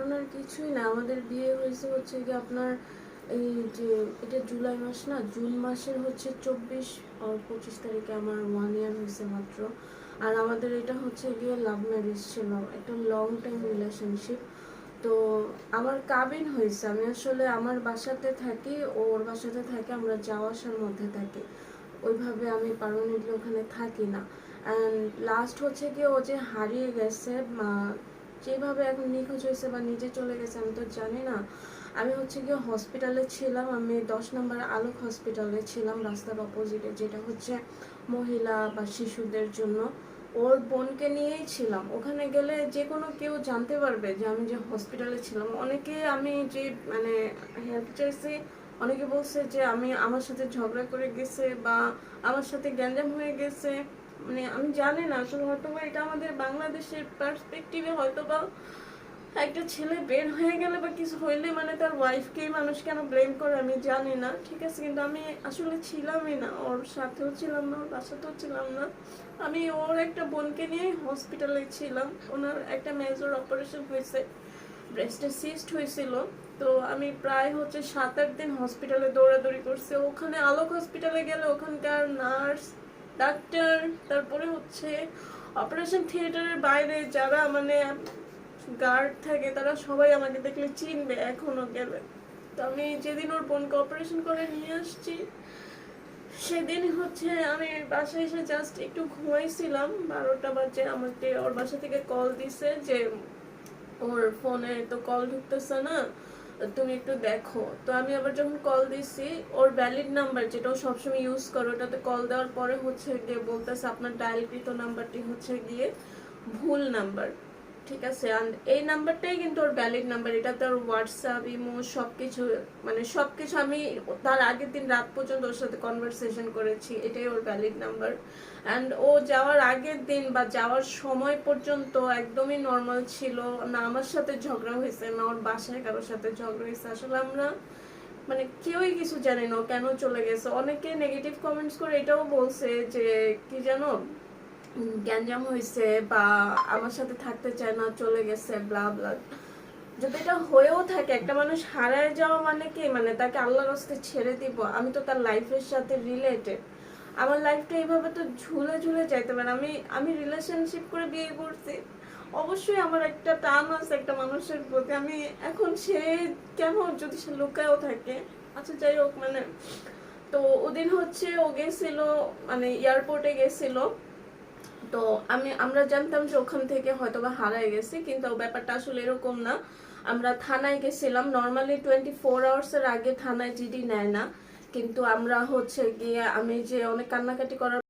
ঘটনার কিছুই না। আমাদের বিয়ে হয়েছে হচ্ছে কি আপনার এই যে, এটা জুলাই মাস না? জুন মাসের হচ্ছে চব্বিশ পঁচিশ তারিখে আমার ওয়ান ইয়ার হয়েছে মাত্র। আর আমাদের এটা হচ্ছে গিয়ে লাভ ম্যারেজ ছিল, একটা লং টাইম রিলেশনশিপ তো আমার কাবিন হয়েছে। আমি আসলে আমার বাসাতে থাকি, ওর বাসাতে থাকি, আমরা যাওয়া আসার মধ্যে থাকি। ওইভাবে আমি পারমানেন্টলি ওখানে থাকি না। অ্যান্ড লাস্ট হচ্ছে কি ও যে হারিয়ে গেছে যেভাবে এখন নিখোঁজ হয়েছে বা নিজে চলে গেছে, আমি তো জানি না। আমি হচ্ছে গিয়ে হসপিটালে ছিলাম, আমি দশ নম্বর আলোক হসপিটালে ছিলাম, রাস্তার অপোজিটে যেটা হচ্ছে মহিলা বা শিশুদের জন্য। ওর বোনকে নিয়েই ছিলাম। ওখানে গেলে যে কোনো কেউ জানতে পারবে যে আমি যে হসপিটালে ছিলাম। অনেকে আমি যে মানে হেল্প চাইছি, অনেকে বলছে যে আমি আমার সাথে ঝগড়া করে গেছে বা আমার সাথে গ্যাঞ্জাম হয়ে গেছে। মানে আমি জানি না, আসলে হয়তো বা এটা আমাদের বাংলাদেশের পার্সপেক্টিভে হয়তো বা একটা ছেলে বের হয়ে গেলে বা কিছু হইলে মানে তার ওয়াইফকেই মানুষ কেন ব্লেম করে আমি জানি না, ঠিক আছে? কিন্তু আমি আসলে ছিলামই না, ওর সাথেও ছিলাম না, ওর বাসাতেও ছিলাম না। আমি ওর একটা বোনকে নিয়েই হসপিটালে ছিলাম, ওনার একটা মেজর অপারেশন হয়েছে ব্রেস্টে সিস্ট হয়েছিল। তো আমি প্রায় হচ্ছে সাত আট দিন হসপিটালে দৌড়াদৌড়ি করছি, ওখানে আলোক হসপিটালে গেলে ওখানকার নার্স ডাক্তার, তারপরে হচ্ছে অপারেশন থিয়েটারের বাইরে যারা মানে গার্ড থাকে, তারা সবাই আমাকে দেখলে চিনবে এখনও গেলে। তো আমি যেদিন ওর বোনকে অপারেশন করে নিয়ে আসছি, সেদিন হচ্ছে আমি বাসায় এসে জাস্ট একটু ঘুমাইছিলাম। বারোটা বাজে আমাকে ওর বাসা থেকে কল দিছে যে ওর ফোনে তো কল ঢুকতেছে না। তুমি একটু দেখো। তো আমি আবার যখন কল দিছি, ওর ভ্যালিড নাম্বার যেটা ও সবসময় ইউজ করে, ওটাতে কল দেওয়ার পরে হচ্ছে গিয়ে বলতেছে আপনার ডায়ালকৃত নাম্বারটি হচ্ছে গিয়ে ভুল নাম্বার ঠিক আছে এই নাম্বারটাই কিন্তু ওর ভ্যালিড নাম্বার এটাতে ওর হোয়াটসঅ্যাপ ইমো সবকিছু মানে সবকিছু আমি তার আগের দিন রাত পর্যন্ত ওর সাথে কনভারসেশন করেছি, এটাই ওর ভ্যালিড নাম্বার অ্যান্ড ও যাওয়ার আগের দিন বা যাওয়ার সময় পর্যন্ত একদমই নর্মাল ছিল, না আমার সাথে ঝগড়া হয়েছে, না ওর বাসায় কারোর সাথে ঝগড়া হয়েছে, আসলে আমরা মানে কেউই কিছু জানি না কেন চলে গেছে। অনেকে নেগেটিভ কমেন্টস করে এটাও বলছে যে, কি জানো গ্যাঞ্জাম হয়েছে বা আমার সাথে থাকতে চায় না, চলে গেছে ব্লা ব্লা যদি এটা হয়েও থাকে, একটা মানুষ হারায় যাওয়া মানে কি? মানে তাকে আল্লাহর রাস্তে ছেড়ে দিব। আমি তো তার লাইফের সাথে রিলেটেড আমার লাইফটা এইভাবে তো ঝুলে ঝুলে যাইতে পারে আমি আমি রিলেশনশিপ করে বিয়ে করছি। অবশ্যই আমার একটা টান আছে একটা মানুষের প্রতি। আমি এখন সে কেমন যদি সে লুকায়ও থাকে? আচ্ছা যাই হোক মানে তো ওদিন হচ্ছে ও গেছিল মানে এয়ারপোর্টে গেছিল। তো আমি, আমরা জানতাম যে ওখান থেকে হয়তো বা হারাই গেছি, কিন্তু ব্যাপারটা আসলে এরকম না। আমরা থানায় গেছিলাম। নর্মালি টোয়েন্টি ফোর আওয়ার্সের আগে থানায় জিডি নেয় না। কিন্তু আমরা হচ্ছে গিয়ে আমি যে অনেক কান্নাকাটি করার